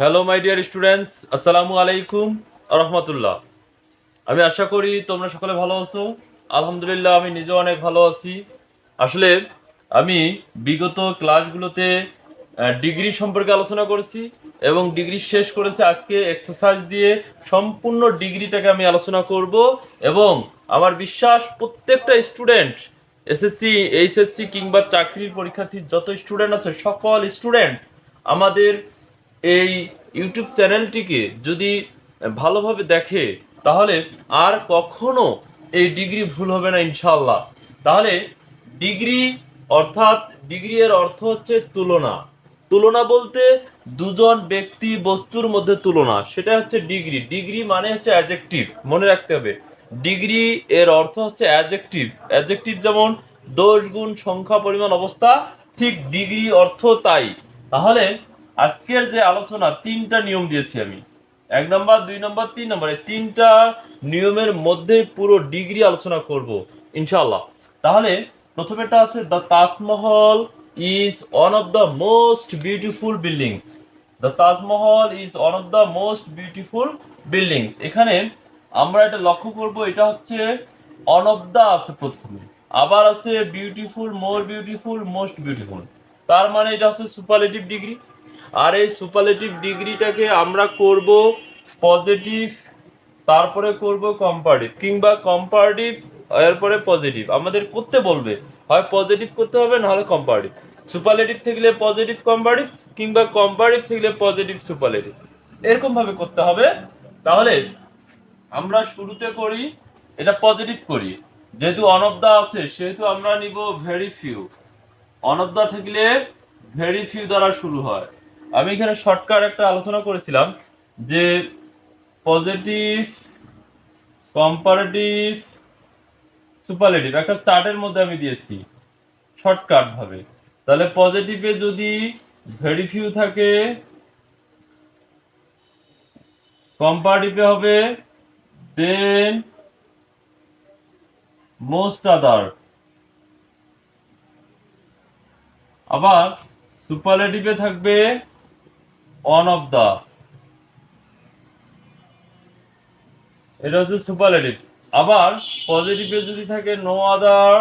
Hello my dear students আসসালামু আলাইকুম রহমতুল্লাহ আমি আশা করি তোমরা সকলে ভালো আছো। আলহামদুলিল্লাহ, আমি নিজেও অনেক ভালো আছি। আসলে আমি বিগত ক্লাসগুলোতে ডিগ্রি সম্পর্কে আলোচনা করেছি এবং ডিগ্রি শেষ করেছে আজকে এক্সারসাইজ দিয়ে সম্পূর্ণ ডিগ্রিটাকে আমি আলোচনা করব এবং আমার বিশ্বাস প্রত্যেকটা স্টুডেন্ট এসএসসি এইচএসসি কিংবা চাকরির পরীক্ষার্থী যত স্টুডেন্ট আছে, সকল স্টুডেন্টস আমাদের এই ইউটিউব চ্যানেলটিকে যদি ভালোভাবে দেখে, তাহলে আর কখনো এই ডিগ্রি ভুল হবে না ইনশাল্লাহ তাহলে ডিগ্রি অর্থাৎ ডিগ্রি এর অর্থ হচ্ছে তুলনা। তুলনা বলতে দুজন ব্যক্তি বস্তুর মধ্যে তুলনা, সেটা হচ্ছে ডিগ্রি। ডিগ্রি মানে হচ্ছে অ্যাজেক্টিভ মনে রাখতে হবে। ডিগ্রি এর অর্থ হচ্ছে অ্যাজেক্টিভ অ্যাজেক্টিভ যেমন দোষ গুণ সংখ্যা, পরিমাণ, অবস্থা, ঠিক ডিগ্রি অর্থ তাই। তাহলে আজকের যে আলোচনা, তিনটা নিয়ম দিয়েছি আমি। এক নম্বর, দুই নম্বর, তিন নম্বর তিনটা নিয়মের মধ্যে পুরো ডিগ্রি আলোচনা করব, ইনশাআল্লাহ। তাহলে প্রথমেটা আছে the Taj Mahal is one of the most beautiful buildings the Taj Mahal is one of the most beautiful buildings এখানে আমরা এটা লক্ষ্য করব, এটা হচ্ছে অন অফ দ্য আছে প্রথমে। আবার আছে beautiful more beautiful most beautiful তার মানে এটা হচ্ছে সুপারলেটিভ ডিগ্রি আর এই সুপারলেটিভ ডিগ্রিটাকে আমরা করব পজিটিভ তারপরে করব কম্পারেটিভ কিংবা কম্পারেটিভ এরপরে পজিটিভ আমাদের করতে বলবে, হয় পজিটিভ করতে হবে নাহলে কম্পারেটিভ সুপারলেটিভ থাকলে পজিটিভ কম্পারেটিভ কিংবা কম্পারেটিভ থাকলে পজিটিভ সুপারলেটিভ এরকম ভাবে করতে হবে। তাহলে আমরা শুরুতে করি, এটা পজিটিভ করি। যেহেতু অনবদা আছে, সেহেতু আমরা নিব ভেরি ফিউ অনবদা থাকলে ভেরি ফিউ দ্বারা শুরু হয়। আমি এখানে শর্টকাট একটা আলোচনা করেছিলাম যে পজিটিভ কম্পারেটিভ সুপারলেটিভ একটা চার্টের মধ্যে আমি দিয়েছি শর্টকাট ভাবে। তাহলে পজিটিভে যদি ভেরি ফিউ থাকে কম্পারেটিভে হবে দেন মোস্ট আদার আবার সুপারলেটিভে থাকবে অন অফ দা এটা হচ্ছে সুপারলেটিভ আবার পজিটিভে যদি থাকে নো আদার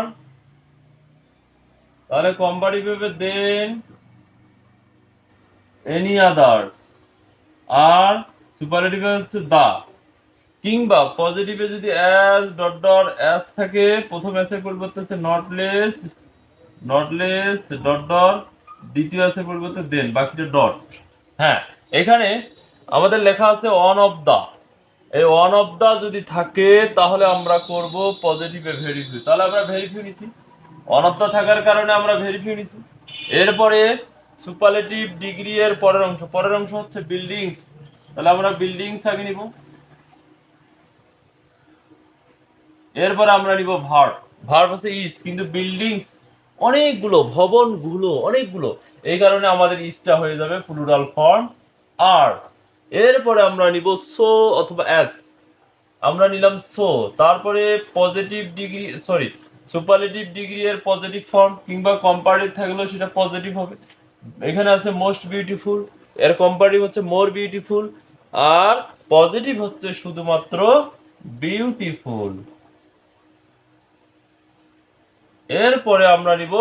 তাহলে কম্পারেটিভে দেন এনি আদার আর সুপারলেটিভে হচ্ছে দা কিংবা পজিটিভে যদি অ্যাজ ডট ডট অ্যাজ থাকে, প্রথম অ্যাসের পরিবর্তে হচ্ছে not less not less dot dot দ্বিতীয় আছে পরিবর্তে দেন বাকিটা ডট হ্যাঁ এখানে আমাদের লেখা আছে অন অফ দা এই ওয়ান অফ দা যদি থাকে, তাহলে আমরা করব পজিটিভে ভেরিফিউ তাহলে আমরা ভেরিফিউ নিছি। ওয়ান অফ দা থাকার কারণে আমরা ভেরিফিউ নিছি। এরপরে সুপারলেটিভ ডিগ্রি এর পরের অংশ। পরের অংশ হচ্ছে বিল্ডিংস তাহলে আমরা বিল্ডিংস আগে নিব। এরপর আমরা নিব ভার্ব ভার্ব আছে ইজ কিন্তু বিল্ডিংস অনেকগুলো ভবনগুলো, অনেকগুলো। এই কারণে আমাদের ইজটা হয়ে যাবে প্লুরাল ফর্ম আর এরপরে আমরা নিব সো অথবা অ্যাস আমরা নিলাম সো তারপরে positive degree sorry superlative degree এর পজিটিভ ফর্ম কিংবা কম্পারেটিভ থাকলেও সেটা পজিটিভ হবে। এখানে আছে মোস্ট বিউটিফুল এর কম্পারেটিভ হচ্ছে মোর বিউটিফুল আর পজিটিভ হচ্ছে শুধুমাত্র বিউটিফুল এরপরে আমরা নিব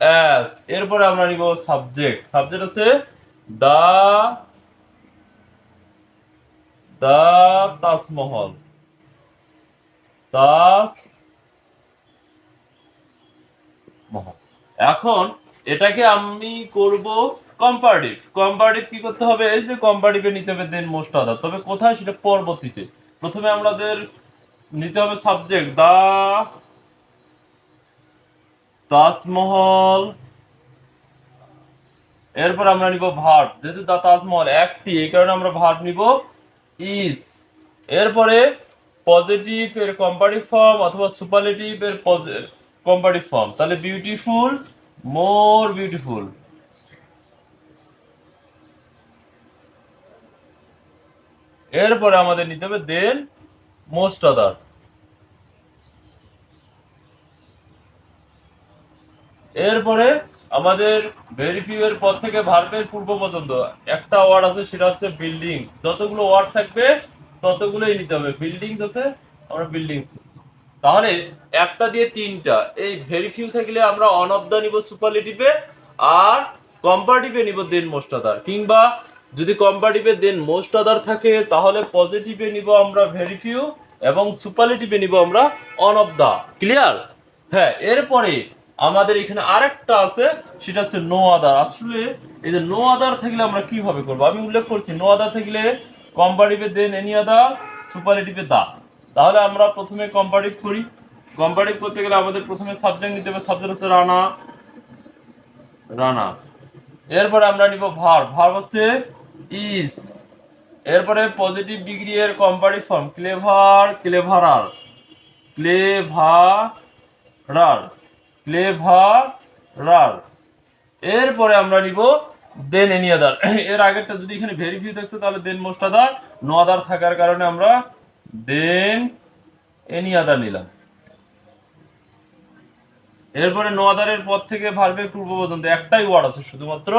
অ্যাস এরপরে আমরা নিব সাবজেক্ট সাবজেক্ট আছে দা দা তাজমহল তাজ মহল এখন এটাকে আমি করব কম্পারেটিভ কম্পারেটিভ কি করতে হবে? এই যে কম্পারেটিভে নিতে হবে দেন মোস্ট আদার তবে কোথায়? সেটা পরবর্তীতে। প্রথমে আমাদের নিতে হবে সাবজেক্ট দা তাজমহল। এরপর আমরা নিব ভার্ব যেহেতু তাজমহল একটি, এই কারণে আমরা ভার্ব নিব ইজ এরপরে পজিটিভ এর কম্পারেটিভ ফর্ম অথবা সুপারলেটিভ এর কম্পারেটিভ ফর্ম তাহলে বিউটিফুল মোর বিউটিফুল এরপরে আমাদের নিতে হবে দেন মোস্ট আদার এরপরে আমাদের ভেরিফিউ এর পর থেকে ভার্বের পূর্ব পর্যন্ত একটা ওয়ার্ড আছে, সেটা হচ্ছে বিল্ডিং যতগুলো ওয়ার্ড থাকবে, ততগুলোই নিতে হবে। বিল্ডিংস আছে, আমরা বিল্ডিংস তাহলে একটা দিয়ে তিনটা। এই ভেরিফিউ থাকলে আমরা অন অফ দা নিব সুপারলেটিভে আর কম্পারেটিভে নিব দেন মোস্ট আদার কিংবা যদি কম্পারেটিভে দেন মোস্ট আদার থাকে, তাহলে পজিটিভে নিব আমরা ভেরিফিউ এবং সুপারলেটিভে নিব আমরা অন অফ দা ক্লিয়ার হ্যাঁ এরপরে আমাদের এখানে আরেকটা আছে, সেটা হচ্ছে নো আদার আসলে এই যে নো আদার থাকলে আমরা কীভাবে করব? আমি উল্লেখ করছি নো আদার থাকলে কম্পারেটিভে দেন এনি আদার সুপারলেটিভে দা। তাহলে আমরা প্রথমে কম্পারেটিভ করি। কম্পারেটিভ করতে গেলে আমাদের প্রথমে সাবজেক্ট নিতে হবে সাবজেক্ট হচ্ছে রানা। রানা। এরপরে আমরা নিব ভার ভার হচ্ছে ইস এরপরে পজিটিভ ডিগ্রি এর comparative form clever cleverer cleverer cleverer এরপরে আমরা নিব দেন এনি আদার এর আগেরটা যদি এখানে ভেরিফিউ থাকতো, তাহলে দেন মোস্ট আদার নো আদার থাকার কারণে আমরা দেন এনি আদার নিলাম। এরপরে নো আদারের পর থেকে ভার্বের পূর্ব পর্যন্ত একটাই ওয়ার্ড আছে, শুধুমাত্র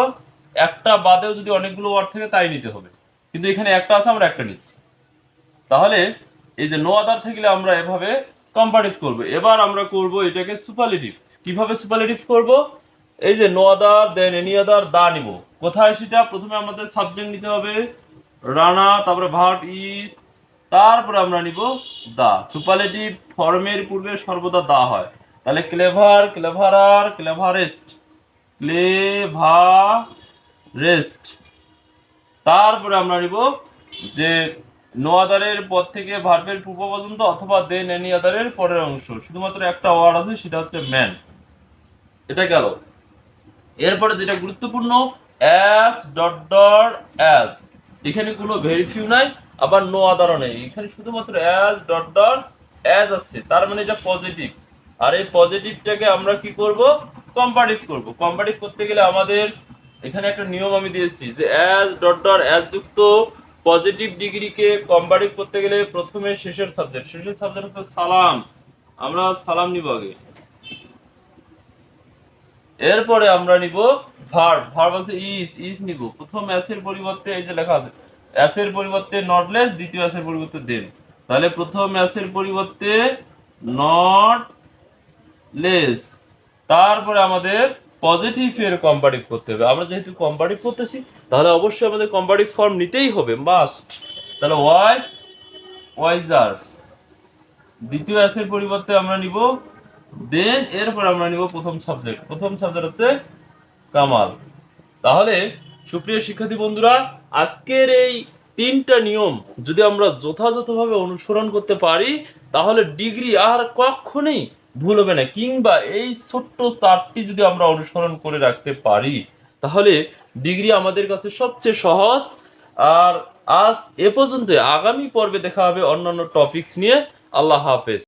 একটা বাদেও যদি অনেকগুলো ওয়ার্ড থাকে, তাই নিতে হবে। কিন্তু এখানে একটা আছে, আমরা একটা নিচ্ছি। তাহলে এই যে নো আদার থাকলে আমরা এভাবে কম্পারেটিভ করব। এবার আমরা করব এটাকে সুপারলেটিভ কীভাবে সুপারলেটিভ করব? এই যে no other than any other দা নিব। কোথায় সেটা? প্রথমে আমাদের সাবজেক্ট নিতে হবে রানা, তারপরে ভার্ব ইজ তারপরে আমরা নিব দা। সুপারলেটিভ ফর্মের পূর্বে সর্বদা দা হয়। তাহলে ক্লেভার ক্লেভারার ক্লেভারেস্ট ক্লেভারেস্ট তারপরে আমরা নিব যে নো আদারের পর থেকে ভার্বের পূর্ব পর্যন্ত অথবা দেন এনি আদারের পরের অংশ। শুধুমাত্র একটা ওয়ার্ড আছে, সেটা হচ্ছে ম্যান এটা গেল। এরপরে যেটা গুরুত্বপূর্ণ অ্যাস ডট ডট অ্যাস এখানে কোনো ভেরিফিউ নাই, আবার নো আদারও নেই। এখানে শুধুমাত্র অ্যাজ ডট ডট অ্যাজ আসছে। তার মানে এটা পজিটিভ আর এই পজিটিভটাকে আমরা কি করব? কম্পারেটিভ করব। কম্পারেটিভ করতে গেলে আমাদের এখানে একটা নিয়ম আমি দিয়েছি যে অ্যাজ ডট ডট অ্যাজ যুক্ত পজিটিভ ডিগ্রিকে কম্পারেটিভ করতে গেলে প্রথমে শেষের সাবজেক্ট শেষের সাবজেক্ট হচ্ছে সালাম। আমরা সালাম নিব আগে। এরপরে আমরা নিব ভার্ব ভার্ব আছে ইজ ইজ নিব। প্রথম অ্যাসের পরিবর্তে এই যে লেখা আছে অ্যাসের পরিবর্তে নট লেস দ্বিতীয় অ্যাসের পরিবর্তে দেন তাহলে প্রথম অ্যাসের পরিবর্তে নট লেস তারপরে আমাদের পজিটিভ এর কম্পারেটিভ করতে হবে। আমরা যেহেতু কম্পারেটিভ করতেছি, তাহলে অবশ্যই আমাদের কম্পারেটিভ ফর্ম নিতেই হবে। মাস্ট তাহলে ওয়াইস ওয়াইজার দ্বিতীয় অ্যাসের পরিবর্তে আমরা নিব দেন এরপর আমরা নিব প্রথম সাবজেক্ট প্রথম সাবজেক্ট হচ্ছে কামাল। তাহলে সুপ্রিয় শিক্ষার্থী বন্ধুরা, আজকের এই তিনটা নিয়ম যদি আমরা যথাযথভাবে অনুসরণ করতে পারি, তাহলে ডিগ্রি আর কখনোই ভুল হবে না। কিংবা এই ছোট্ট চারটি যদি আমরা অনুসরণ করে রাখতে পারি, তাহলে ডিগ্রি আমাদের কাছে সবচেয়ে সহজ। আর আজ এ পর্যন্ত আগামী পর্বে দেখা হবে অন্যান্য টপিকস নিয়ে। আল্লাহ হাফেজ।